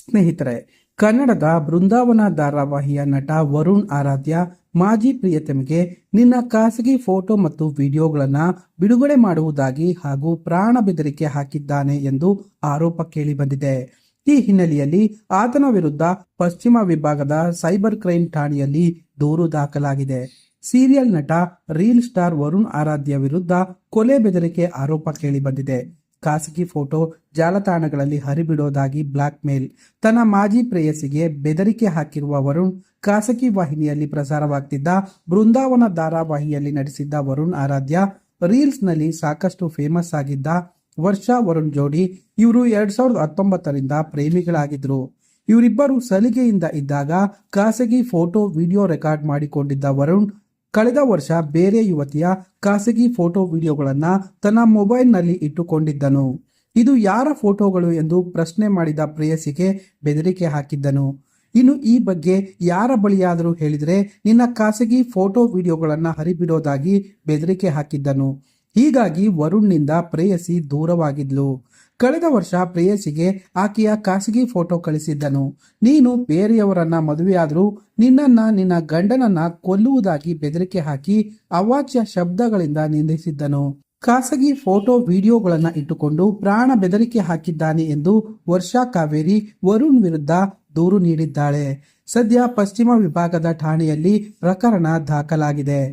ಸ್ನೇಹಿತರೆ, ಕನ್ನಡದ ಬೃಂದಾವನ ಧಾರಾವಾಹಿಯ ನಟ ವರುಣ್ ಆರಾಧ್ಯ ಮಾಜಿ ಪ್ರಿಯತಮಿಗೆ ನಿನ್ನ ಖಾಸಗಿ ಫೋಟೋ ಮತ್ತು ವಿಡಿಯೋಗಳನ್ನು ಬಿಡುಗಡೆ ಮಾಡುವುದಾಗಿ ಹಾಗೂ ಪ್ರಾಣ ಬೆದರಿಕೆ ಹಾಕಿದ್ದಾನೆ ಎಂದು ಆರೋಪ ಕೇಳಿಬಂದಿದೆ. ಈ ಹಿನ್ನೆಲೆಯಲ್ಲಿ ಆತನ ವಿರುದ್ಧ ಪಶ್ಚಿಮ ವಿಭಾಗದ ಸೈಬರ್ ಕ್ರೈಮ್ ಠಾಣೆಯಲ್ಲಿ ದೂರು ದಾಖಲಾಗಿದೆ. ಸೀರಿಯಲ್ ನಟ ರೀಲ್ ಸ್ಟಾರ್ ವರುಣ್ ಆರಾಧ್ಯ ವಿರುದ್ಧ ಕೊಲೆ ಬೆದರಿಕೆ ಆರೋಪ ಕೇಳಿಬಂದಿದೆ. ಖಾಸಗಿ ಫೋಟೋ ಜಾಲತಾಣಗಳಲ್ಲಿ ಹರಿಬಿಡೋದಾಗಿ ಬ್ಲಾಕ್ ಮೇಲ್ ತನ್ನ ಮಾಜಿ ಪ್ರೇಯಸಿಗೆ ಬೆದರಿಕೆ ಹಾಕಿರುವ ವರುಣ್, ಖಾಸಗಿ ವಾಹಿನಿಯಲ್ಲಿ ಪ್ರಸಾರವಾಗ್ತಿದ್ದ ಬೃಂದಾವನ ಧಾರಾವಾಹಿಯಲ್ಲಿ ನಟಿಸಿದ್ದ ವರುಣ್ ಆರಾಧ್ಯ, ರೀಲ್ಸ್ನಲ್ಲಿ ಸಾಕಷ್ಟು ಫೇಮಸ್ ಆಗಿದ್ದ ವರ್ಷ ವರುಣ್ ಜೋಡಿ ಇವರು ಎರಡ್ ಸಾವಿರದ ಹತ್ತೊಂಬತ್ತರಿಂದ ಪ್ರೇಮಿಗಳಾಗಿದ್ರು. ಇವರಿಬ್ಬರು ಸಲಿಗೆಯಿಂದ ಇದ್ದಾಗ ಖಾಸಗಿ ಫೋಟೋ, ವಿಡಿಯೋ ರೆಕಾರ್ಡ್ ಮಾಡಿಕೊಂಡಿದ್ದ ವರುಣ್ ಕಳೆದ ವರ್ಷ ಬೇರೆ ಯುವತಿಯ ಖಾಸಗಿ ಫೋಟೋ ವಿಡಿಯೋಗಳನ್ನ ತನ್ನ ಮೊಬೈಲ್ನಲ್ಲಿ ಇಟ್ಟುಕೊಂಡಿದ್ದನು. ಇದು ಯಾರ ಫೋಟೋಗಳು ಎಂದು ಪ್ರಶ್ನೆ ಮಾಡಿದ ಪ್ರೇಯಸಿಗೆ ಬೆದರಿಕೆ ಹಾಕಿದ್ದನು. ಇನ್ನು ಈ ಬಗ್ಗೆ ಯಾರ ಬಳಿಯಾದರೂ ಹೇಳಿದರೆ ನಿನ್ನ ಖಾಸಗಿ ಫೋಟೋ ವಿಡಿಯೋಗಳನ್ನು ಹರಿಬಿಡೋದಾಗಿ ಬೆದರಿಕೆ ಹಾಕಿದ್ದನು. ಹೀಗಾಗಿ ವರುಣ್ನಿಂದ ಪ್ರೇಯಸಿ ದೂರವಾಗಿದ್ಲು. ಕಳೆದ ವರ್ಷ ಪ್ರೇಯಸಿಗೆ ಆಕೆಯ ಖಾಸಗಿ ಫೋಟೋ ಕಳಿಸಿದ್ದನು. ನೀನು ಬೇರೆಯವರನ್ನ ಮದುವೆಯಾದರೂ ನಿನ್ನನ್ನ ನಿನ್ನ ಗಂಡನನ್ನ ಕೊಲ್ಲುವುದಾಗಿ ಬೆದರಿಕೆ ಹಾಕಿ ಅವಾಚ್ಯ ಶಬ್ದಗಳಿಂದ ನಿಂದಿಸಿದ್ದನು. ಖಾಸಗಿ ಫೋಟೋ ವಿಡಿಯೋಗಳನ್ನ ಇಟ್ಟುಕೊಂಡು ಪ್ರಾಣ ಬೆದರಿಕೆ ಹಾಕಿದ್ದಾನೆ ಎಂದು ವರ್ಷಾ ಕಾವೇರಿ ವರುಣ್ ವಿರುದ್ಧ ದೂರು ನೀಡಿದ್ದಾಳೆ. ಸದ್ಯ ಪಶ್ಚಿಮ ವಿಭಾಗದ ಠಾಣೆಯಲ್ಲಿ ಪ್ರಕರಣ ದಾಖಲಾಗಿದೆ.